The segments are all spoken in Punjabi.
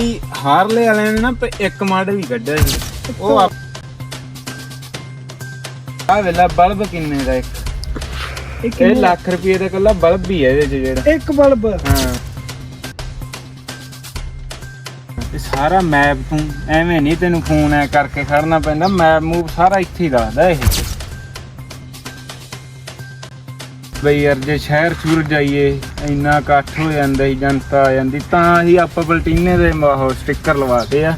ਵੀ ਹਾਰਲੇ ਵਾਲਿਆਂ ਨੇ ਨਾ ਪ- ਇੱਕ ਮਾਡਲ ਹੀ ਕੱਢਿਆ ਸੀ। ਉਹ ਆ ਆ ਵੇਲਾ ਬਲਬ ਕਿੰਨੇ ਦਾ ਇੱਕ। ਇੱਕ ਇਹ ਲੱਖ ਰੁਪਏ ਦਾ ਕੱਲਾ ਬਲਬ ਹੀ ਹੈ ਇਹਦੇ ਚ ਜਿਹੜਾ। ਇੱਕ ਬਲਬ? ਹਾਂ। ਇਹ ਸਾਰਾ ਮੈਪ ਤੂੰ ਐਵੇਂ ਨਹੀਂ ਤੈਨੂੰ ਫੋਨ ਐ ਕਰਕੇ ਖੜਨਾ ਪੈਂਦਾ ਮੈਪ ਮੂਵ ਸਾਰਾ ਇੱਥੇ ਹੀ ਦੱਸਦਾ ਇਹ। ਬਈ ਯਾਰ ਜੇ ਸ਼ਹਿਰ ਚੂਰ ਜਾਈਏ, ਇੰਨਾ ਇਕੱਠ ਹੋ ਜਾਂਦਾ ਹੀ ਜਨਤਾ ਆ ਜਾਂਦੀ, ਤਾਂ ਹੀ ਆਪਾਂ ਬਲਟੀਨੇ ਦੇ ਉਹ ਸਟicker ਲਵਾਤੇ ਆ।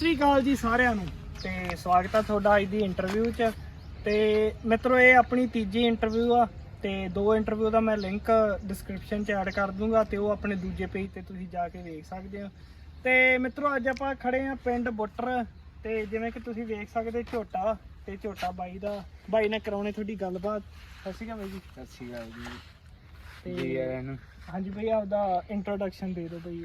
ਸ੍ਰੀ ਅਕਾਲ ਜੀ ਸਾਰਿਆਂ ਨੂੰ। ਤੇ ਸਵਾਗਤ ਹੈ ਤੁਹਾਡਾ ਅੱਜ ਦੀ ਇੰਟਰਵਿਊ 'ਚ। ਤੇ ਮਿੱਤਰੋ ਇਹ ਆਪਣੀ ਤੀਜੀ ਇੰਟਰਵਿਊ ਆ। ਤੇ ਦੋ ਇੰਟਰਵਿਊ ਦਾ ਮੈਂ ਲਿੰਕ ਡਿਸਕ੍ਰਿਪਸ਼ਨ 'ਚ ਐਡ ਕਰ ਦੂੰਗਾ ਤੇ ਉਹ ਆਪਣੇ ਦੂਜੇ ਪੇਜ ਤੇ ਤੁਸੀਂ ਜਾ ਕੇ ਵੇਖ ਸਕਦੇ ਹੋ। ਤੇ ਮਿੱਤਰੋ ਅੱਜ ਆਪਾਂ ਖੜੇ ਆ ਪਿੰਡ ਬੁੱਟਰ। ਤੇ ਜਿਵੇਂ ਕਿ ਤੁਸੀਂ ਵੇਖ ਸਕਦੇ ਝੋਟਾ ਤੇ ਝੋਟਾ ਬਾਈ ਦਾ। ਬਾਈ ਨੇ ਕਰਾਉਣੇ ਤੁਹਾਡੀ ਗੱਲਬਾਤ। ਸਤਿ ਸ਼੍ਰੀ ਅਕਾਲ ਬਾਈ ਜੀ। ਸਤਿ ਸ਼੍ਰੀ ਅਕਾਲ ਜੀ। ਤੇ ਜੀ ਆਇਆਂ ਨੂੰ। ਹਾਂਜੀ ਬਾਈ ਆਪਦਾ ਇੰਟਰੋਡਕਸ਼ਨ ਦੇ ਦਿਓ ਬਾਈ।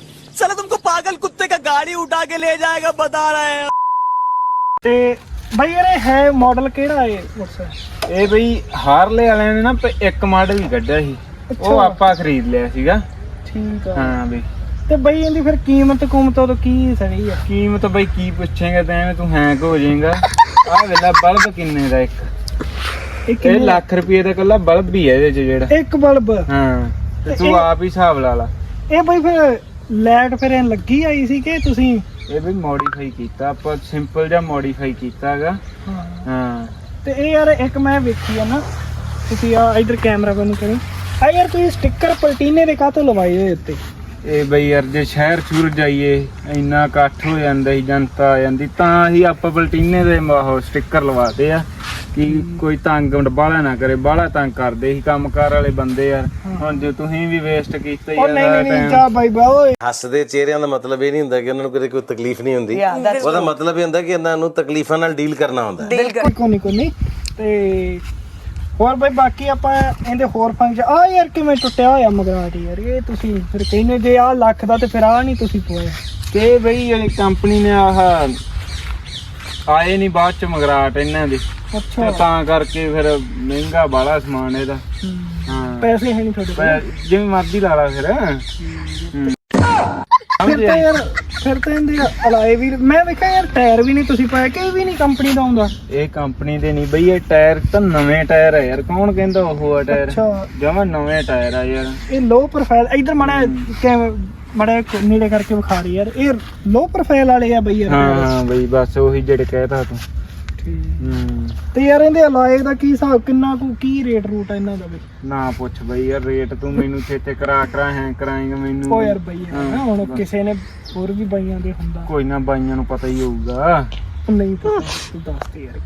चलो तुमको पागल कुत्ते का गाड़ी उठा के ले जाएगा बता रहे हैं ਤੇ ਬਈ ਇਹ ਹੈ ਮਾਡਲ ਕਿਹੜਾ ਹੈ ਮੋਟਰਸਾਈਕਲ ਇਹ ਬਈ ਹਾਰਲੇ ਵਾਲਿਆਂ ਨੇ ਨਾ ਪ- ਇੱਕ ਮਾਡਲ ਹੀ ਕੱਢਿਆ ਸੀ ਉਹ ਅੱਛਾ। ਆਪਾਂ ਖਰੀਦ ਲਿਆ ਸੀਗਾ ਠੀਕ ਆ ਹਾਂ ਬਈ ਤੇ ਬਈ ਇਹਦੀ ਫਿਰ ਕੀਮਤ ਕੁਮਤ ਉਦੋਂ ਕੀ ਸਹੀ ਆ ਕੀਮਤ ਬਈ ਕੀ ਪੁੱਛੇਗਾ ਤਾਂ ਐਵੇਂ ਤੂੰ ਹੈਂਗ ਹੋ ਜਾਏਗਾ ਆਹ ਵੇਲਾ ਬਲਬ ਕਿੰਨੇ ਦਾ ਇੱਕ ਇਹ ਇਹ ਕਿੰਨੇ ਲੱਖ ਰੁਪਏ ਦਾ ਕੱਲਾ ਬਲਬ ਹੀ ਹੈ ਇਹਦੇ ਚ ਜਿਹੜਾ ਇੱਕ ਬਲਬ ਹਾਂ ਤੇ ਤੇ ਤੂੰ ਇਹ- ਆਪ ਹੀ ਹਿਸਾਬ ਲਾ ਲਾ ਇਹ ਬਈ ਫਿਰ ਲਾਈਟ ਫਿਰ ਇਹ ਲੱਗੀ ਆਈ ਸੀ ਕਿ ਤੁਸੀਂ? ਇਹ ਵੀ ਮੋਡੀਫਾਈ ਕੀਤਾ ਆਪਾਂ ਸਿੰਪਲ ਜਿਹਾ ਮੋਡੀਫਾਈ ਕੀਤਾ ਹੈਗਾ ਹਾਂ। ਤੇ ਇਹ ਯਾਰ ਇੱਕ ਮੈਂ ਵੇਖੀ ਆ ਨਾ ਤੁਸੀਂ ਆ ਇਧਰ ਕੈਮਰਾ ਬੰਦ ਕਰੀ। ਆ ਯਾਰ ਤੁਸੀਂ ਸਟicker ਪਲਟੀਨੇ ਦੇ ਕਾਹਤੋਂ ਲਵਾਏ ਹੋਏ ਉੱਤੇ? ਇਹ ਬਈ ਯਾਰ ਜੇ ਸ਼ਹਿਰ ਚੂਰ ਜਾਈਏ ਇੰਨਾ ਇਕੱਠ ਹੋ ਜਾਂਦਾ ਹੀ ਜਨਤਾ ਆ ਜਾਂਦੀ ਤਾਂ ਹੀ ਆਪਾਂ ਬਲਟੀਨੇ ਦੇ ਉਹ ਸਟicker ਲਵਾਤੇ ਆ। ਕਿ ਕੋਈ ਤੰਗ ਬਾਹਲਾ ਨਾ ਕਰੇ ਬਾਹਲਾ ਤੰਗ ਕਰਦੇ ਸੀ ਕੰਮਕਾਰ ਵਾਲੇ ਬੰਦੇ ਯਾਰ। ਹੁਣ ਜੇ ਤੁਸੀਂ ਵੀ ਵੇਸਟ ਕੀਤਾ ਹੀ ਉਹ ਨਹੀਂ ਨਹੀਂ ਨਹੀਂ। ਜਾ ਬਾਈ ਬਾ ਓਏ। ਹੱਸਦੇ ਚਿਹਰਿਆਂ ਦਾ ਮਤਲਬ ਇਹ ਨਹੀਂ ਹੁੰਦਾ ਕਿ ਉਹਨਾਂ ਨੂੰ ਕਦੇ ਕੋਈ ਤਕਲੀਫ ਨਹੀਂ ਹੁੰਦੀ। ਉਹਦਾ ਮਤਲਬ ਇਹ ਹੁੰਦਾ ਕਿ ਇਹਨਾਂ ਨੂੰ ਤਕਲੀਫਾਂ ਨਾਲ ਡੀਲ ਕਰਨਾ ਹੁੰਦਾ। ਹੈ। ਕੋਈ ਨਹੀਂ ਕੋਈ ਨਹੀਂ ਤੇ ਹੋਰ ਬਈ ਬਾਕੀ ਆਪਾਂ ਇਹਦੇ ਹੋਰ ਫੰਕਸ਼ਨ ਆ ਯਾਰ ਕਿਵੇਂ ਟੁੱਟਿਆ ਹੋਇਆ ਮਗਰਾਟ ਯਾਰ ਇਹ ਤੁਸੀਂ ਫਿਰ ਕਹਿੰਦੇ ਜੇ ਆ ਲੱਖ ਦਾ ਤੇ ਫਿਰ ਆ ਨਹੀਂ ਤੁਸੀਂ ਪਵਾਇਆ। ਤੇ ਬਈ ਇਹ ਕੰਪਨੀ ਨੇ ਆਹ ਆਏ ਨਹੀਂ ਬਾਅਦ ਚ ਮਗਰਾਟ ਇਹਨਾਂ ਦੇ। ਅੱਛਾ। ਤੇ ਤਾਂ ਕਰਕੇ ਫਿਰ ਮਹਿੰਗਾ ਬਾਲਾ ਸਮਾਨ ਇਹਦਾ। ਹੂੰ। ਪੈਸੇ ਹੈ ਨਹੀਂ ਤੁਹਾਡੇ ਕੋਲ। ਜਿਵੇਂ ਮਰਜ਼ੀ ਲਾ ਲਾ ਫਿਰ। ਹੂੰ। ਫਿਰ ਤਾਂ ਯਾਰ ਫਿਰ ਤਾਂ ਇਹਦੇ ਅਲਾਏ ਵੀ ਮੈਂ ਵੇਖਿਆ ਯਾਰ ਟਾਇਰ ਵੀ ਨਹੀਂ ਤੁਸੀਂ ਪਾਇਆ ਕਿ ਇਹ ਵੀ ਨਹੀਂ ਕੰਪਨੀ ਦਾ ਆਉਂਦਾ। ਇਹ ਕੰਪਨੀ ਦੇ ਨਹੀਂ ਬਈ ਇਹ ਟਾਇਰ ਤਾਂ ਨਵੇਂ ਟਾਇਰ ਆ ਯਾਰ। ਕੌਣ ਕਹਿੰਦਾ ਉਹ ਆ ਟਾਇਰ? ਅੱਛਾ। ਜਮਾ ਨਵੇਂ ਟਾਇਰ ਆ ਯਾਰ। ਇਹ ਲੋ ਪ੍ਰੋਫਾਈਲ ਇਧਰ ਮੜਾ ਮੜਾ ਨੇੜੇ ਕਰਕੇ ਵਿਖਾ ਰਹੀ ਯਾਰ। ਇਹ ਲੋ ਪ੍ਰੋਫਾਈਲ ਵਾਲੇ ਆ ਬਈ ਯਾਰ। ਹਾਂ ਬਈ ਬਸ ਉਹੀ ਜਿਹੜੇ ਕਹਿਤਾ ਤੂੰ। ਠੀਕ। ਹੂੰ। ਤੇ ਯਾਰ ਇਹਦੇ ਅਲਾਏ ਦਾ ਕੀ ਹਿਸਾਬ ਕਿੰਨਾ ਕੁ ਕੀ ਰੇਟ ਰੂਟ ਆ ਇਹਨਾਂ ਦਾ ਬਈ ਨਾ ਪੁੱਛ ਬਈ ਯਾਰ ਰੇਟ ਤੂੰ ਮੈਨੂੰ ਛੇਤੇ ਕਰਾ ਕਰਾ ਹੈ ਕਰਾਏਗਾ ਮੈਨੂੰ। ਉਹ ਯਾਰ ਬਈ ਹਾਂ, ਨਾ ਹੁਣ। ਕਿਸੇ ਨੇ ਹੋਰ ਵੀ ਬਾਈਆਂ ਦੇ ਹੁੰਦਾ। ਕੋਈ ਨਾ ਬਾਈਆਂ ਨੂੰ ਪਤਾ ਹੀ ਹੋਊਗਾ। ਨਹੀਂ ਪਤਾ ਤੂੰ ਦੱਸ ਦੇ ਯਾਰ।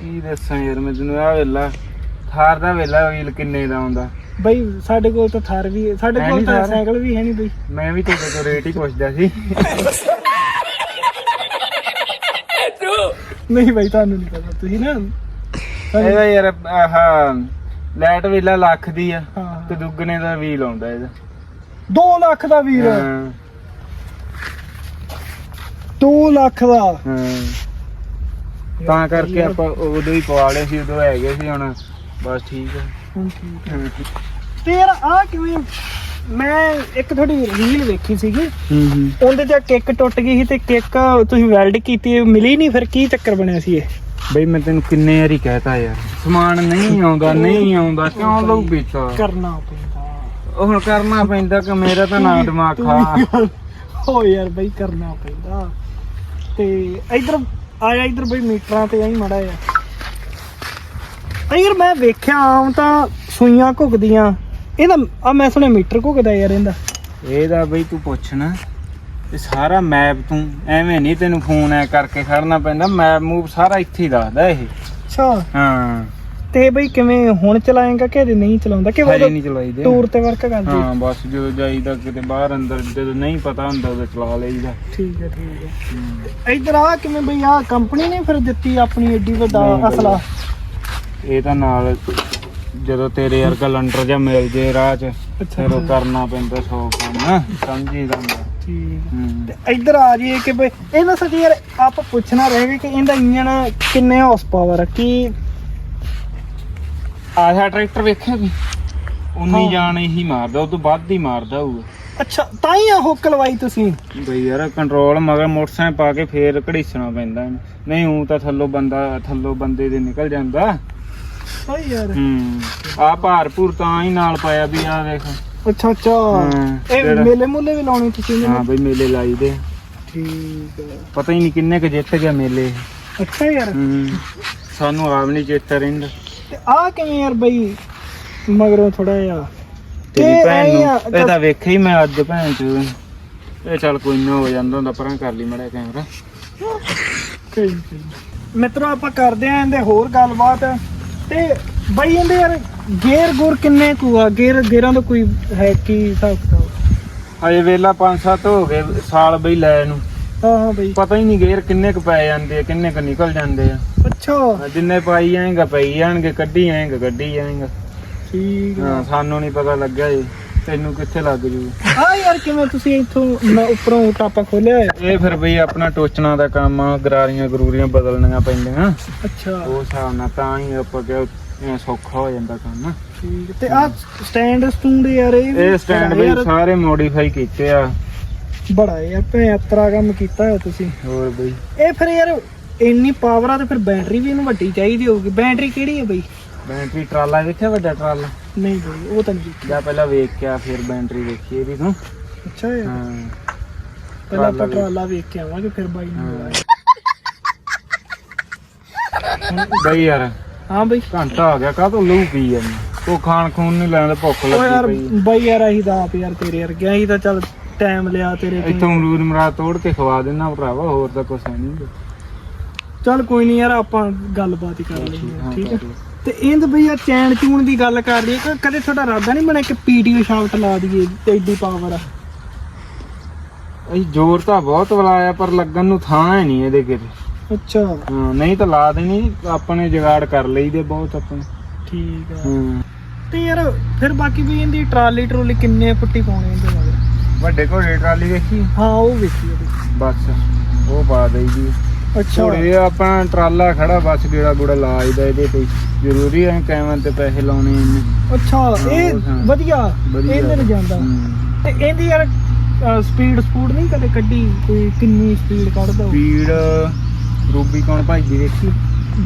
ਕੀ ਦੱਸਾਂ ਯਾਰ ਮੈਂ ਤੈਨੂੰ ਆ ਵੇਲਾ ਥਾਰ ਦਾ ਵੇਲਾ ਵੀਲ ਕਿੰਨੇ ਦਾ ਆਉਂਦਾ। ਬਈ ਸਾਡੇ ਕੋਲ ਤਾਂ ਥਾਰ ਵੀ ਹੈ, ਸਾਡੇ ਹੈ ਕੋਲ ਤਾਂ? ਸਾਈਕਲ ਵੀ ਹੈ ਨਹੀਂ ਬਈ। ਮੈਂ ਵੀ ਤੁਹਾਡੇ ਤੋਂ ਰੇਟ ਹੀ ਪੁੱਛਦਾ ਸੀ। ਨਹੀਂ ਬਈ ਤੁਹਾਨੂੰ ਨਹੀਂ ਪਤਾ ਤੁਸੀਂ ਨਾ ਇਹਦਾ ਯਾਰ ਆਹ ਲਾਈਟ ਵੇਲਾ ਲੱਖ ਦੀ ਆ ਹਾਂ ਤੇ ਦੁੱਗਣੇ ਦਾ ਵੀਲ ਆਉਂਦਾ ਇਹਦਾ। 2 ਲੱਖ ਦਾ ਵੀਰ ਹਾਂ। 2 ਲੱਖ ਦਾ। ਹਾਂ। ਤਾਂ ਕਰਕੇ ਆਪਾਂ ਉਦੋਂ ਹੀ ਪਵਾ ਲਏ ਸੀ ਉਦੋਂ ਹੈਗੇ ਸੀ ਹੁਣ। ਬਸ ਠੀਕ ਆ। ਹੁਣ ਠੀਕ ਹੈ। ਹੂੰ ਤੇ ਯਾਰ ਆ ਕਿਵੇਂ ਮੈਂ ਇੱਕ ਤੁਹਾਡੀ ਰੀਲ ਵੇਖੀ ਸੀਗੀ। ਹੂੰ ਉਹਦੇ ਤੇ ਕਿੱਕ ਟੁੱਟ ਗਈ ਸੀ ਤੇ ਕਿੱਕ ਤੁਸੀਂ ਵੈਲਡ ਕੀਤੀ ਮਿਲੀ ਨਹੀਂ ਫਿਰ ਕੀ ਚੱਕਰ ਬਣਿਆ ਸੀ ਇਹ? ਬਈ ਮੈਂ ਤੈਨੂੰ ਕਿੰਨੇ ਵਾਰੀ ਕਹਿਤਾ ਯਾਰ ਸਮਾਨ ਨਹੀਂ ਆਉਂਦਾ ਨਹੀਂ ਆਉਂਦਾ ਕਿਉਂ ਲਊ ਪੀਤਾ? ਕਰਨਾ ਪੈਂਦਾ। ਉਹ ਹੁਣ ਕਰਨਾ ਪੈਂਦਾ ਕਿ ਮੇਰਾ ਤਾਂ ਨਾ ਦਿਮਾਗ ਖਾ ਹੋ ਯਾਰ ਬਈ ਕਰਨਾ ਪੈਂਦਾ। ਤੇ ਇਧਰ ਆਇਆ ਇਧਰ ਬਈ ਮੀਟਰਾਂ ਤੇ ਆਈ ਮੜਾ ਆ ਯਾਰ ਮੈਂ ਵੇਖਿਆ ਆਮ ਤਾਂ ਸੂਈਆਂ ਘੁੱਕਦੀਆਂ ਇਹਦਾ ਆ ਮੈਂ ਸੁਣਿਆ ਮੀਟਰ ਘੁੱਕਦਾ ਯਾਰ ਇਹਦਾ। ਇਹਦਾ ਬਈ ਤੂੰ ਪੁੱਛਣਾ ਇਹ ਸਾਰਾ ਮੈਪ ਤੂੰ ਐਵੇਂ ਨਹੀਂ ਤੈਨੂੰ ਫੋਨ ਐ ਕਰਕੇ ਖੜਨਾ ਪੈਂਦਾ ਮੈਪ ਮੂਵ ਸਾਰਾ ਇੱਥੇ ਹੀ ਦੱਸਦਾ ਇਹ। ਅੱਛਾ। ਹਾਂ। ਤੇ ਬਈ ਕਿਵੇਂ ਹੁਣ ਚਲਾਏਗਾ ਕਿ ਹਜੇ ਨਹੀਂ ਚਲਾਉਂਦਾ? ਕਿ ਹਜੇ ਨਹੀਂ ਚਲਾਈਦੇ। ਟੂਰ ਤੇ ਵਰਕ ਕਰਦੇ? ਹਾਂ ਬਸ ਜਦੋਂ ਜਾਈਦਾ ਕਿਤੇ ਬਾਹਰ ਅੰਦਰ ਜਦੋਂ ਨਹੀਂ ਪਤਾ ਹੁੰਦਾ ਉਦੋਂ ਚਲਾ ਲਈਦਾ। ਠੀਕ ਹੈ ਠੀਕ ਹੈ। ਇਧਰ ਆ ਕਿਵੇਂ ਬਈ ਆ ਕੰਪਨੀ ਨੇ ਫਿਰ ਦਿੱਤੀ ਆਪਣੀ ਏਡੀ ਵੱਡਾ। ਅਸਲਾ? ਇਹ ਤਾਂ ਨਾਲ ਜਦੋਂ ਤੇਰੇ ਵਰਗਾ ਲੰਡਰ ਜਾਂ ਮਿਲ ਜੇ ਰਾਹ 'ਚ ਫਿਰ ਉਹ ਕਰਨਾ ਪੈਂਦਾ ਸੌ ਕੰਮ ਸਮਝੀ ਜਾਂਦਾ ਠੀਕ ਹੂੰ। ਤੇ ਇੱਧਰ ਆ ਜੀ ਕਿ ਬਈ ਇਹਦਾ ਸੱਚ ਯਾਰ ਆਪਾਂ ਪੁੱਛਣਾ ਰਹਿ ਗਿਆ ਕਿ ਇਹਦਾ ਇੰਜਨ ਕਿੰਨੇ ਹਾਰਸ ਪਾਵਰ ਕੀ ਆਹ ਟਰੈਕਟਰ ਵੇਖਿਆ ਵੀ ਹਾਂ। ਉਨੀ ਜਾਣ ਇਹੀ ਮਾਰਦਾ ਉਹ ਤੋਂ ਵੱਧ ਹੀ ਮਾਰਦਾ ਹੋਊ ਅੱਛਾ ਤਾਂ ਹੀ ਆ ਹੁੱਕ ਲਵਾਈ ਤੁਸੀਂ। ਬਈ ਯਾਰ ਕੰਟਰੋਲ ਮਗਰ ਮੋਟਰਸਾਈਕਲ ਪਾ ਕੇ ਫੇਰ ਘੜੀਸਣਾ ਪੈਂਦਾ। ਨਹੀਂ ਹੂੰ ਤਾਂ ਥੱਲੋਂ ਬੰਦਾ ਥੱਲੋਂ ਬੰਦੇ ਦੇ ਨਿਕਲ ਜਾਂਦਾ। ਸਹੀ ਯਾਰ। ਹੂੰ। ਆ ਭਾਰਪੂਰ ਤਾਂ ਹੀ ਨਾਲ ਪਾਇਆ ਵੀ ਆ ਦੇਖ ਅੱਛਾ ਅੱਛਾ। ਹਾਂ, ਇਹ ਜਿਹੜਾ- ਮੇਲੇ ਮੁੱਲੇ ਵੀ ਲਾਉਣੇ ਤੁਸੀਂ ਇਹਦੇ ਹਾਂ ਬਈ ਮੇਲੇ ਲਾਈਦੇ ਠੀਕ ਹੈ ਪਤਾ ਹੀ ਨਹੀਂ ਕਿੰਨੇ ਕ ਜਿੱਤ ਗਿਆ ਮੇਲੇ। ਅੱਛਾ ਯਾਰ। ਹੂੰ ਸਾਨੂੰ ਆਪ ਨਹੀਂ ਚੇਤਾ ਰਹਿੰਦਾ। ਤੇ ਆ ਕਿਵੇਂ ਯਾਰ ਬਈ? ਮਗਰੋਂ ਥੋੜਾ ਜਿਹਾ। ਤੇਰੀ ਇਹ ਭੈਣ ਐਂ ਆ, ਨੂੰ ਇਹ ਤਾਂ ਵੇਖਿਆ ਹੀ ਮੈਂ ਅੱਜ ਭੈਣ ਚ। ਇਹ ਚੱਲ ਕੋਈ ਨਾ ਹੋ ਜਾਂਦਾ ਹੁੰਦਾ ਪਰਾਂ ਕਰ ਲਈ ਮੜਾ ਕੈਮਰਾ। ਮਿੱਤਰੋ ਆਪਾਂ ਕਰਦੇ ਆਂ ਇਹਦੇ ਹੋਰ ਗੱਲਬਾਤ। ਤੇ ਬਈ ਇਹਦੇ ਯਾਰ ਗੇਅਰ ਗੁਰ ਕਿੰਨੇ ਕੁ ਆ? ਗੇਅਰ ਗੇਅਰਾਂ ਦਾ ਕੋਈ ਹੈ ਕੀ ਹਿਸਾਬ ਕਿਤਾਬ? ਹਜੇ ਵੇਲਾ 5-7 ਹੋ ਗਏ ਸਾਲ ਬਈ ਲੈ ਨੂੰ। ਹਾਂ ਹਾਂ ਬਈ। ਪਤਾ ਹੀ ਨਹੀਂ ਗੇਰ ਕਿੰਨੇ ਕ ਪੈ ਜਾਂਦੇ ਆ ਕਿੰਨੇ ਕ ਨਿਕਲ ਜਾਂਦੇ ਆ। ਅੱਛਾ। ਜਿੰਨੇ ਪਾਈ ਜਾਏਗਾ ਪਈ ਜਾਣਗੇ ਕੱਢੀ ਜਾਏਗਾ ਕੱਢੀ ਜਾਏਗਾ। ਠੀਕ ਹਾਂ ਸਾਨੂੰ ਨਹੀਂ ਪਤਾ ਲੱਗਿਆ ਜੀ। ਤੈਨੂੰ ਕਿੱਥੇ ਲੱਗ ਜੂ? ਆ ਯਾਰ ਕਿਵੇਂ ਤੁਸੀਂ ਇੱਥੋਂ ਨ- ਉੱਪਰੋਂ ਟਾਪਾ ਖੋਲਿਆ? ਇਹ ਫਿਰ ਬਈ ਆਪਣਾ ਟੋਚਣਾ ਦਾ ਕੰਮ ਆ ਗਰਾਰੀਆਂ ਗਰੂਰੀਆਂ ਬਦਲਣੀਆਂ ਪੈਂਦੀਆਂ। ਅੱਛਾ। ਉਹ ਹਿਸਾਬ ਨਾਲ ਤਾਂ ਹੀ ਆਪਾਂ ਕਿ ਇਹ ਸੌਖਾ ਹੋ ਜਾਂਦਾ ਕੰਮ। ਠੀਕ ਤੇ ਆ ਸਟੈਂਡ ਸਟੂੰਡ ਯਾਰ ਇਹ ਇਹ ਸਟੈਂਡ ਬਈ ਸਾਰੇ ਮੋਡੀਫਾਈ ਕੀਤੇ ਆ। ਬੜਾ ਯਾਰ ਭੈਤਰਾ ਕੰਮ ਕੀਤਾ ਹੋਇਆ ਤੁਸੀਂ। ਹੋਰ ਬਈ? ਇਹ ਫਿਰ ਯਾਰ ਇੰਨੀ ਪਾਵਰ ਆ ਤੇ ਫਿਰ ਬੈਟਰੀ ਵੀ ਇਹਨੂੰ ਵੱਡੀ ਚਾਹੀਦੀ ਹੋਊਗੀ। ਬੈਟਰੀ ਕਿਹੜੀ ਹੈ ਬਈ? ਬੈਟਰੀ ਟਰਾਲਾ ਵੇਖਿਆ ਵੱਡਾ ਟਰਾਲਾ? ਨਹੀਂ ਬਈ ਉਹ ਤਾਂ ਨਹੀਂ ਦੇਖੀ। ਜਾਂ ਪਹਿਲਾਂ ਵੇਖ ਕੇ ਆ ਫਿਰ ਬੈਟਰੀ ਵੇਖੀ ਇਹਦੀ ਤੂੰ। ਅੱਛਾ ਯਾਰ ਹਾਂ। ਪਹਿਲਾਂ ਆਪਾਂ ਟਰਾਲਾ ਵੇਖ ਕੇ ਆਵਾਂਗੇ ਫਿਰ ਬਾਈ ਨੂੰ। ਬਈ ਯਾਰ ਹਾਂ ਬਈ। ਘੰਟਾ ਹੋ ਗਿਆ ਕਾਹਤੋਂ ਲੂ ਪੀ ਜਾਂਦੀ ਉਹ ਖਾਣ ਖੂਨ ਨਹੀਂ ਲੈਂਦਾ ਭੁੱਖ ਉਹ ਯਾਰ ਲੱਗੀ ਪਈ ਬਾਈ ਯਾਰ ਅਸੀਂ ਤਾਂ ਆਪ ਯਾਰ ਤੇਰੇ ਵਰਗੇ ਅਸੀਂ ਤਾਂ ਚੱਲ ਟਾਈਮ ਲਿਆ ਤੇਰੇ ਤੋਂ ਇੱਥੋਂ ਅਮਰੂਦ ਮਰਾ ਤੋੜ ਕੇ ਖਵਾ ਦੇਣਾ ਭਰਾਵਾ ਹੋਰ ਤਾਂ ਕੁਛ ਨਹੀਂ ਚੱਲ ਕੋਈ ਨਹੀਂ ਯਾਰ ਆਪਾਂ ਗੱਲਬਾਤ ਹੀ ਕਰ ਲਈਏ ਹਾਂ, ਠੀਕ ਹੈ। ਤੇ ਇਹਦ ਬਈ ਯਾਰ ਚੈਨ ਚੂਣ ਦੀ ਗੱਲ ਕਰ ਰਹੀ ਹੈ ਕਦੇ ਤੁਹਾਡਾ ਇਰਾਦਾ ਨਹੀਂ ਬਣਿਆ ਕਿ ਪੀਟੀਓ ਸ਼ਾਫਟ ਲਾ ਦਈਏ ਤੇ ਐਡੀ ਪਾਵਰ ਆ? ਅਸੀਂ ਜ਼ੋਰ ਤਾਂ ਬਹੁਤ ਬੁਲਾਇਆ ਪਰ ਲੱਗਣ ਨੂੰ ਥਾਂ ਹੈ ਨਹੀਂ ਇਹਦੇ ਕਿਤੇ। ਅੱਛਾ। ਹਾਂ ਨਹੀਂ ਤਾਂ ਲਾ ਦੇਣੀ ਆਪਣੇ ਜਗਾੜ ਕਰ ਲਈਦੇ ਬਹੁਤ ਆਪਣੇ। ਠੀਕ ਆ। ਹਾਂ। ਤੇ ਯਾਰ ਫਿਰ ਬਾਕੀ ਵੀ ਇਹਦੀ ਟਰਾਲੀ ਟਰੋਲੀ ਕਿੰਨੇ ਫੁੱਟੀ ਪਾਉਣੇ ਇਹਦੇ ਮਗਰ ਵੱਡੇ ਘੋੜੇ ਟਰਾਲੀ ਵੇਖੀ? ਹਾਂ ਉਹ ਵੇਖੀ ਉਹਦੀ। ਬਸ ਉਹ ਪਾ ਦਈਦੀ। ਅੱਛਾ। ਘੋੜੇ ਆਪਣਾ ਟਰਾਲਾ ਖੜਾ ਬਸ ਗੇੜਾ ਗੁੜਾ ਲਾਈਦਾ ਇਹਦੇ ਤੇ। ਜ਼ਰੂਰੀ ਹੈ ਕੈਮਨ ਤੇ ਪੈਸੇ ਲਾਉਣੇ ਇਹਨੇ। ਅੱਛਾ ਇਹ ਹਾਂ। ਵਧੀਆ ਵਧੀਆ। ਇਹਦੇ ਨੂੰ ਜਾਂਦਾ। ਤੇ ਇਹਦੀ ਯਾਰ ਸਪੀਡ ਸਪੂਡ ਨਹੀਂ ਕਦੇ ਕੱਢੀ? ਕੋਈ ਕਿੰਨੀ ਸਪੀਡ ਕੱਢਦਾ ਉਹ? ਸਪੀਡ ਰੂਬੀ ਕੌਣ ਭਾਈ ਦੀ ਵੇਖੀ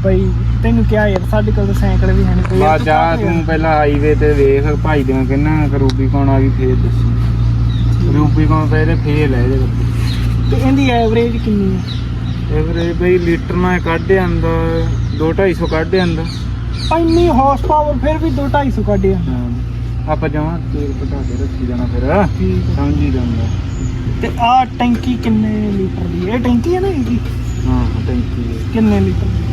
ਬਈ ਤੈਨੂੰ ਕਿਹਾ ਯਾਰ ਸਾਡੇ ਕੋਲ ਤਾਂ ਸਾਈਕਲ ਵੀ ਹੈ ਨਹੀਂ ਕੋਈ ਬਾ ਜਾ ਤੂੰ ਪਹਿਲਾਂ ਹਾਈਵੇ ਤੇ ਵੇਖ ਭਾਈ ਦੇ ਕਿੰਨਾ ਰੂਬੀ ਕੌਣ ਆ ਗਈ ਫੇਰ ਦੱਸੀ। ਰੂਬੀ ਕੌਣ ਤਾਂ ਇਹਦੇ ਫੇਲ ਹੈ ਇਹਦੇ ਤੇ ਇਹਦੀ ਐਵਰੇਜ ਕਿੰਨੀ ਹੈ ਐਵਰੇਜ ਬਈ ਲੀਟਰ ਨਾਲ ਕੱਢ ਆਂਦਾ 2 250 ਕੱਢ ਆਂਦਾ। ਇੰਨੀ ਹਾਰਸ ਪਾਵਰ ਫਿਰ ਵੀ 2 250 ਕੱਢਿਆ ਆਪਾਂ ਜਮਾ ਤੇਲ ਘਟਾ ਕੇ ਰੱਖੀ ਜਾਣਾ ਫਿਰ। ਸਮਝੀ ਜਾਂਦਾ। ਤੇ ਆ ਟੈਂਕੀ ਕਿੰਨੇ ਲੀਟਰ ਦੀ? ਇਹ ਟੈਂਕੀ ਹੈ ਨਾ ਇਹਦੀ? ਹਾਂ ਟੈਂਕੀ ਹੈ ਕਿੰਨੇ ਲੀਟਰ ਦੀ?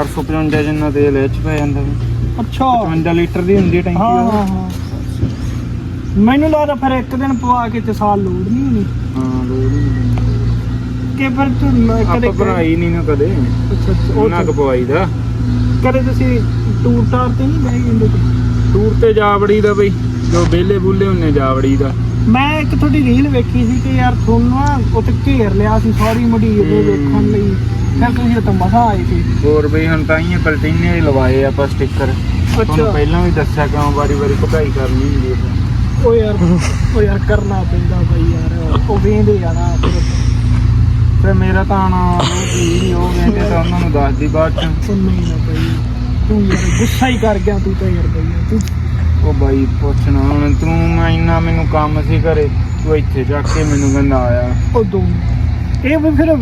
855 ਜਿੰਨਾ ਤੇਲ ਇਹ ਚ ਪੈ ਜਾਂਦਾ। ਅੱਛਾ। 55 ਲੀਟਰ ਦੀ ਹੁੰਦੀ ਟੈਂਕੀ ਹਾਂ। ਹਾਂ ਹਾਂ। ਮੈਨੂੰ ਲੱਗਦਾ ਫਿਰ ਇੱਕ ਦਿਨ ਪਵਾ ਕੇ ਤੇ ਸਾਲ ਲੋੜ ਨਹੀਂ ਹੋਣੀ। ਹਾਂ ਲੋੜ ਹੀ ਨਹੀਂ। ਕਿ ਫਿਰ ਤੂੰ ਲ- ਕਦੇ ਆਪਾਂ ਬਣਾਈ ਨਹੀਂ ਨਾ ਕਦੇ। ਅੱਛਾ ਅੱਛਾ, ਉਹ ਉਹਨਾਂ ਕ ਪਵਾਈ ਦਾ। ਕਦੇ ਤੁਸੀਂ ਟੂਰ ਟਾਰ ਤੇ ਨਹੀਂ ਬਹਿ ਜਾਂਦੇ ਟੂਰ ਤੇ ਜਾ ਵੜੀ ਦਾ ਬਈ ਜੋ ਬੇਲੇ ਬੁੱਲੇ ਹੁੰਨੇ ਜਾ ਵੜੀ ਦਾ। ਮੈਂ ਇੱਕ ਤੁਹਾਡੀ ਰੀਲ ਵੇਖੀ ਸੀ ਕਿ ਯਾਰ ਤੁਹਾਨੂੰ ਨਾ ਉੱਥੇ ਘੇਰ ਲਿਆ ਸੀ ਸੌਰੀ ਮਡੀਰ ਦੇ ਹਮ। ਵੇਖਣ ਲਈ। ਫਿਰ ਤੁਸੀਂ ਉੱਥੇ ਮਸਾ ਆਏ ਸੀ। ਹੋਰ ਬਈ ਹੁਣ ਤਾਂ ਹੀ ਪਲਟੀਨੇ ਲਵਾਏ ਆਪਾਂ ਸਟicker ਤੁਹਾਨੂੰ ਪਹਿਲਾਂ ਵੀ ਦੱਸਿਆ ਕਿਉਂ ਵਾਰੀ ਵਾਰੀ ਭਕਾਈ ਕਰਨੀ ਹੁੰਦੀ ਹੈ। ਉਹ ਯਾਰ ਉਹ ਯਾਰ ਕਰਨਾ ਪੈਂਦਾ ਬਈ ਯਾਰ ਉਹ ਵੇਂਦੇ ਜਾਣਾ ਫਿਰ ਤੇ ਮੇਰਾ ਤਾਂ ਉਹ ਕੀ ਉਹ ਕਹਿੰਦੇ ਤਾਂ ਉਹਨਾਂ ਨੂੰ ਦੱਸਦੀ ਬਾਅਦ ਚ। ਨਾ ਤੂੰ ਯਾਰ ਗੁੱਸਾ ਹੀ ਕਰ ਗਿਆ ਤੂੰ ਤਾਂ ਯਾਰ ਬਈ ਤੂੰ ਉਹ ਬਾਈ ਪੁੱਛਣਾ ਹੁਣ ਤੂੰ ਮੈਂ ਇੰਨਾ ਮੈਨੂੰ ਕੰਮ ਸੀ ਘਰੇ ਤੂੰ ਇੱਥੇ ਜਾ ਕੇ ਮੈਨੂੰ ਕਹਿੰਦਾ ਆਇਆ। ਉਹ ਦੋ ਇਹ ਵੀ ਫਿਰ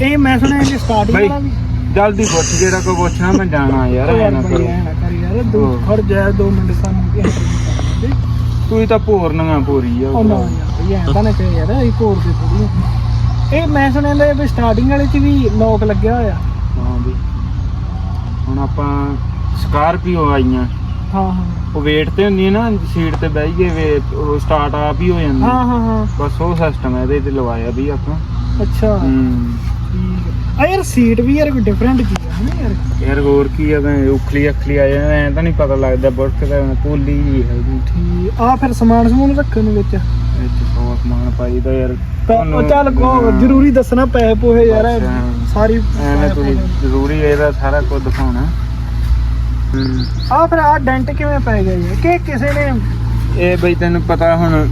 ਇਹ ਮੈਂ ਸੁਣਿਆ ਕਿ ਸਟਾਰਟਿੰਗ ਬਈ ਵਾਲਾ ਵੀ। ਜਲਦੀ ਪੁੱਛ ਜਿਹੜਾ ਕੋਈ ਪੁੱਛਣਾ ਮੈਂ ਜਾਣਾ ਯਾਰ ਐ ਨਾ ਕਰੋ। ਨਾ ਯਾਰ ਦੋ ਹਾਂ। ਖੜ ਜਾ ਦੋ ਮਿੰਟ ਸਾਨੂੰ ਤੂੰ ਹੀ ਤਾਂ ਭੋਰਨੀਆਂ ਭੋਰੀ ਆ ਉਹ ਨਾ ਯਾਰ ਐਂ ਤਾਂ ਨਾ ਕਹੇ ਯਾਰ ਇਹ ਕੋਰ ਦੇ ਥੋੜੀ ਇਹ ਮੈਂ ਸੁਣਿਆ ਲੈ ਵੀ ਸਟਾਰਟਿੰਗ ਵਾਲੇ ਚ ਵੀ ਲੋਕ ਲੱਗਿਆ ਹੋਇਆ। ਹਾਂ ਵੀ। ਹੁਣ ਆਪਾਂ ਸਕਾਰਪੀਓ ਆਈਆਂ। ਹਾਂ ਹਾਂ। ਉਹ ਵੇਟ ਤੇ ਹੁੰਦੀ ਹੈ ਨਾ ਸੀਟ ਤੇ ਬਹਿ ਗਏ ਵੇ ਉਹ ਸਟਾਰਟ ਆਪ ਹੀ ਹੋ ਜਾਂਦੀ। ਹਾਂ ਹਾਂ ਹਾਂ। ਬਸ ਉਹ ਸਿਸਟਮ ਹੈ ਇਹਦੇ ਤੇ ਲਵਾਇਆ ਵੀ ਆਪਾਂ। ਅੱਛਾ। ਹੂੰ। ਠੀਕ ਹੈ ਆ ਯਾਰ ਸੀਟ ਵੀ ਯਾਰ ਕੋਈ ਡਿਫਰੈਂਟ ਕੀ ਹੈ ਹਨਾ ਯਾਰ। ਯਾਰ ਹੋਰ ਕੀ ਆ ਮੈਂ ਉਖਲੀ ਅਖਲੀ ਆ ਜਾਂਦਾ ਐ ਤਾਂ ਨਹੀਂ ਪਤਾ ਲੱਗਦਾ ਬੁਰਕ ਦਾ ਪੋਲੀ ਜੀ ਠੀਕ ਆ ਫਿਰ ਸਮਾਨ ਸਮੂਨ ਰੱਖਣ ਨੂੰ ਵਿੱਚ ਇੱਥੇ ਬਹੁਤ ਸਮਾਨ ਪਾਈਦਾ ਯਾਰ। ਤਾਂ ਚੱਲ ਕੋ। ਜ਼ਰੂਰੀ ਦੱਸਣਾ ਪੈਸੇ ਪੋਹੇ ਯਾਰ। ਸਾਰੀ ਐਵੇਂ ਤੁਸੀਂ ਜ਼ਰੂਰੀ ਇਹਦਾ ਸਾਰਾ ਕੁਝ ਦਿਖਾਉਣਾ। ਆ ਫਿਰ ਆ ਡੈਂਟ ਕਿਵੇਂ ਪੈ ਗਿਆ ਯਾਰ? ਕਿ ਕਿਸੇ ਨੇ ਇਹ ਬਈ ਤੈਨੂੰ ਪਤਾ ਹੁਣ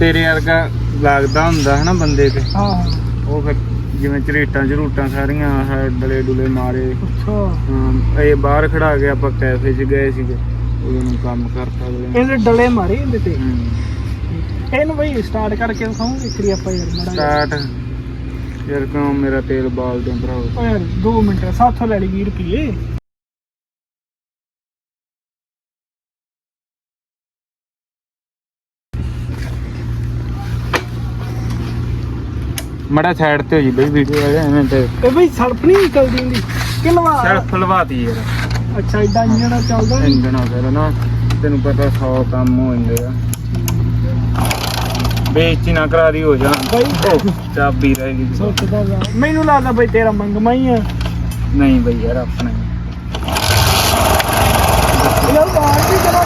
ਤੇਰੇ ਵਰਗਾ ਲੱਗਦਾ ਹੁੰਦਾ ਹਨਾ ਬੰਦੇ ਤੇ। ਹਾਂ। ਉਹ ਫਿਰ ਜਿਵੇਂ ਝਰੀਟਾਂ ਝਰੂਟਾਂ ਸਾਰੀਆਂ ਆਹ ਡਲੇ ਡੁਲੇ ਮਾਰੇ। ਅੱਛਾ। ਹਾਂ, ਇਹ ਬਾਹਰ ਖੜਾ ਕੇ ਆਪਾਂ ਕੈਫੇ 'ਚ ਗਏ ਸੀਗੇ। ਉਦੋਂ ਨੂੰ ਕੰਮ ਕਰਤਾ ਅਗਲੇ। ਇਹਦੇ ਡਲੇ ਮਾਰੇ ਇਹਦੇ ਤੇ? ਇਹਨੂੰ ਬਈ ਸਟਾਰਟ ਕਰਕੇ ਦਿਖਾਉਂਗੇ ਕਰੀ ਆਪਾਂ ਯਾਰ ਮੜਾ ਸਟਾਰਟ ਯਾਰ ਕਿਉਂ ਮੇਰਾ ਤੇਲ ਬਾਲ ਦੇ ਭਰਾਓ? ਓ ਯਾਰ 2 ਮਿੰਟ ਸਾਥੋਂ ਲੈ ਲਈ 20 ਰੁਪਏ ਮੜਾ ਸਾਈਡ ਤੇ ਹੋ ਜੀ ਬਈ ਵੀਡੀਓ ਆ ਐਵੇਂ ਤੇ। ਇਹ ਬਈ ਸੜਪ ਨਹੀਂ ਨਿਕਲਦੀ ਹੁੰਦੀ ਕਿ ਲਵਾ ਸਿਰਫ ਲਵਾਤੀ ਯਾਰ। ਅੱਛਾ ਇਦਾਂ ਇੰਜਣ ਚੱਲਦਾ ਨੀ? ਇੰਜਣ ਹੋ ਗਿਆ ਨਾ ਤੈਨੂੰ ਪਤਾ 100 ਕੰਮ ਹੋ ਜਾਂਦੇ ਆ। ਬੇਇੱਜ਼ਤੀ ਨਾ ਕਰਾ ਦੀ ਹੋ ਜਾ। ਬਈ। ਉਹ ਚਾਬੀ ਰਹਿ ਗਈ। ਸੋਚਦਾ ਜਾ। ਮੈਨੂੰ ਲੱਗਦਾ ਬਈ ਤੇਰਾ ਮੰਗਮਾ ਹੀ ਆ। ਨਹੀਂ ਬਈ ਯਾਰ ਆਪਣਾ ਹੀ। ਵੀ ਜਰਾ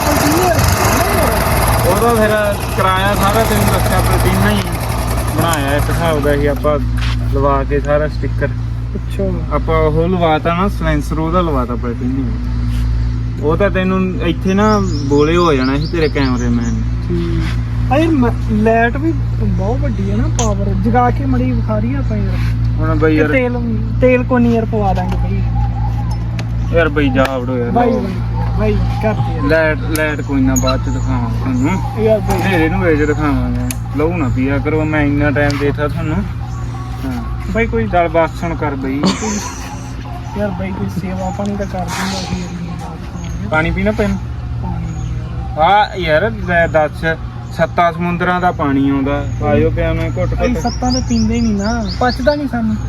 ਉਹਦਾ ਫਿਰ ਕਿਰਾਇਆ ਸਾਰਾ ਤੈਨੂੰ ਦੱਸਿਆ ਪ੍ਰਤੀਨਾ ਹੀ ਬਣਾਇਆ ਇੱਕ ਹਿਸਾਬ ਦਾ ਸੀ ਆਪਾਂ ਲਵਾ ਕੇ ਸਾਰਾ ਸਟicker ਅੱਛਾ। ਆਪਾਂ ਉਹ ਲਵਾਤਾ ਨਾ ਸਲੈਂਸਰ ਉਹਦਾ ਲਵਾਤਾ ਪ੍ਰਤੀਨੀ ਉਹ ਤਾਂ ਤੈਨੂੰ ਇੱਥੇ ਨਾ ਬੋਲੇ ਹੋ ਜਾਣਾ ਸੀ ਤੇਰੇ ਕੈਮਰਾਮੈਨ। ਠੀਕ। ਅਰੇ ਲਾਈਟ ਵੀ ਬਹੁਤ ਵੱਡੀ ਹੈ ਨਾ ਪਾਵਰ ਜਗਾ ਕੇ ਮੜੀ ਵਿਖਾ ਰਹੀ ਆ ਯਾਰ। ਹੁਣ ਬਈ ਯਾਰ ਤੇਲ ਤੇਲ ਕੋ ਨੀਅਰ ਪਵਾ ਦਾਂਗੇ ਬਈ। ਯਾਰ ਬਈ ਜਾ ਵੜੋ ਯਾਰ। ਬਾਈ। ਬਾਈ ਕਰਦੇ ਲਾਈਟ ਲਾਈਟ ਕੋਈ ਨਾ ਬਾਅਦ ਚ ਦਿਖਾਵਾਂ ਤੁਹਾਨੂੰ। ਯਾਰ ਬਾਈ। ਹਨੇਰੇ ਨੂੰ ਵੇਚ ਦਿਖਾਵਾਂਗੇ। ਲਹੂ ਨਾ ਪੀਆ ਕਰੋ ਮੈਂ ਇੰਨਾ ਟਾਈਮ ਦੇਤਾ ਤੁਹਾਨੂੰ। ਹਾਂ। ਬਾਈ ਕੋਈ ਚੱਲ ਬਸ ਹੁਣ ਕਰ ਬਈ। ਯਾਰ ਬਾਈ ਕੋਈ ਸੇਵਾ ਪਾਣੀ ਤਾਂ ਕਰ ਦਿੰਦਾ ਸੀ। ਪਾਣੀ ਪੀਣਾ ਪਾਣੀ ਆ ਯਾਰ ਲੈ ਦੱਸ ਸੱਤਾ ਸਮੁੰਦਰਾਂ ਦਾ ਪਾਣੀ ਆਉਂਦਾ। ਆਇਓ ਪਿਆ ਨੂੰ ਘੁੱਟ ਘੁੱਟ। ਸੱਤਾਂ ਤੇ ਪੀਂਦੇ ਨਹੀਂ ਨਾ ਪਚਦਾ ਨਹੀਂ ਸਾਨੂੰ।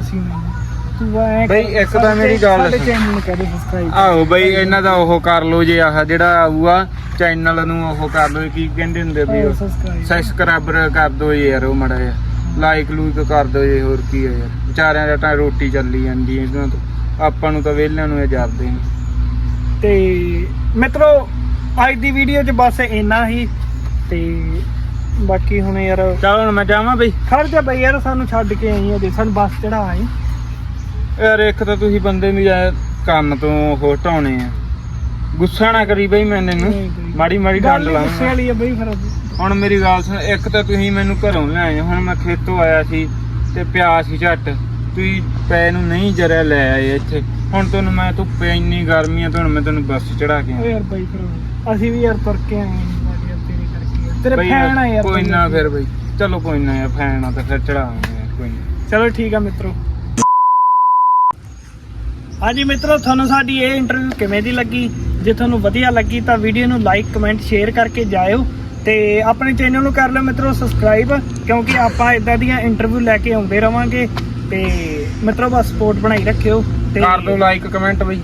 ਅਸੀਂ ਨਹੀਂ। ਤੂੰ ਐ ਬਈ, ਇੱਕ ਤਾਂ ਮੇਰੀ ਗੱਲ ਸਾਡੇ ਸੁਣ। ਚੈਨਲ ਨੂੰ ਕਹਦੇ ਸਬਸਕ੍ਰਾਈਬ ਆਹੋ ਬਈ ਇਹਨਾਂ ਦਾ ਉਹ ਕਰ ਲੋ ਜੇ ਆਹ ਜਿਹੜਾ ਆਊਗਾ ਚੈਨਲ ਨੂੰ ਉਹ ਕਰ ਲੋ ਕੀ ਕਹਿੰਦੇ ਹੁੰਦੇ ਵੀ ਉਹ? ਸਬਸਕ੍ਰਾਈਬ ਸਬਸਕ੍ਰਾਈਬਰ ਕਰ ਦੋ ਯਾਰ ਉਹ ਮੜਾ ਜਿਹਾ। ਲਾਈਕ ਲੂਕ ਕਰ ਦੋ ਜੇ ਹੋਰ ਕੀ ਹੈ ਯਾਰ। ਵਿਚਾਰਿਆਂ ਦਾ ਤਾਂ ਰੋਟੀ ਚੱਲੀ ਜਾਂਦੀ ਹੈ ਇਹਨਾਂ ਤੋਂ? ਆਪਾਂ ਨੂੰ ਤਾਂ ਵਿਹਲਿਆਂ ਨੂੰ ਇਹ ਜਰਦੇ ਨਹੀਂ ਤੇ ਮਿੱਤਰੋ ਅੱਜ ਦੀ ਵੀਡੀਓ 'ਚ ਬਸ ਇੰਨਾ ਹੀ। ਤੇ ਬਾਕੀ ਹੁਣ ਯਾਰ ਚੱਲ ਹੁਣ ਮੈਂ ਜਾਵਾਂ ਬਈ। ਖੜ ਜਾ ਬਈ ਯਾਰ ਸਾਨੂੰ ਛੱਡ ਕੇ ਆਈ ਦੇ ਸਾਨੂੰ ਬੱਸ ਚੜਾ ਆਈ। ਯਾਰ ਇੱਕ ਤਾਂ ਤੁਸੀਂ ਬੰਦੇ ਨੂੰ ਯਾਰ ਕੰਮ ਤੋਂ ਉਹ ਹਟਾਉਣੇ ਆ। ਗੁੱਸਾ ਨਾ ਕਰੀ ਬਈ ਮੈਂ ਤੈਨੂੰ। ਮਾੜੀ ਮਾੜੀ ਡੰਡ ਗੱਲ ਹੀ ਗੁੱਸੇ ਵਾਲੀ ਆ ਬਈ ਫਿਰ ਹੁਣ ਮੇਰੀ ਗੱਲ ਸੁਣ ਇੱਕ ਤਾਂ ਤੁਸੀਂ ਮੈਨੂੰ ਘਰੋਂ ਲਿਆਏ ਹੁਣ ਮੈਂ ਖੇਤੋਂ ਆਇਆ ਸੀ ਤੇ ਪਿਆ ਸੀ ਝੱਟ। ਤੁਸੀਂ ਪੈ ਨੂੰ ਨਹੀਂ ਜਰਿਆ ਲੈ ਆਏ ਇੱਥੇ। ਹੁਣ ਤੁਹਾਨੂੰ ਮੈਂ ਧੁੱਪੇ ਇੰਨੀ ਗਰਮੀ ਆ ਤੁਹਾਨੂੰ ਮੈਂ ਤੈਨੂੰ ਬੱਸ ਚੜਾ ਕੇ ਆਇਆ ਯਾਰ ਬਈ ਫਿਰ ਅਸੀਂ ਵੀ ਯਾਰ ਤੁਰ ਕੇ ਆਏ ਆਂ ਯਾਰ ਤੇਰੇ ਕਰਕੇ ਯਾਰ। ਤੇਰੇ ਬਈ ਫੈਨ ਆ ਯਾਰ ਕੋਈ। ਨਾ ਫਿਰ ਬਈ। ਚਲੋ ਕੋਈ ਨਾ ਯਾਰ ਫੈਨ ਆ ਤਾਂ ਫਿਰ ਚੜਾਵਾਂਗੇ ਯਾਰ ਕੋਈ ਨਾ। ਚਲੋ ਠੀਕ ਆ ਮਿੱਤਰੋ। ਹਾਂਜੀ ਮਿੱਤਰੋ ਤੁਹਾਨੂੰ ਸਾਡੀ ਇਹ ਇੰਟਰਵਿਊ ਕਿਵੇਂ ਦੀ ਲੱਗੀ? ਜੇ ਤੁਹਾਨੂੰ ਵਧੀਆ ਲੱਗੀ ਤਾਂ ਵੀਡੀਓ ਨੂੰ ਲਾਈਕ ਕਮੈਂਟ ਸ਼ੇਅਰ ਕਰਕੇ ਜਾਇਓ ਤੇ ਆਪਣੇ ਚੈਨਲ ਨੂੰ ਕਰ ਲਓ ਮਿੱਤਰੋ ਸਬਸਕ੍ਰਾਈਬ ਕਿਉਂਕਿ ਆਪਾਂ ਇਦਾਂ ਦੀਆਂ ਇੰਟਰਵਿਊ ਲੈ ਕੇ ਆਉਂਦੇ ਰਵਾਂਗੇ ਤੇ ਮਿੱਤਰੋ ਬਸ ਸਪੋਰਟ ਬਣਾਈ ਰੱਖਿਓ ਤੇ ਕਰ ਦਿਓ ਲਾਈਕ ਕਮੈਂਟ ਬਈ।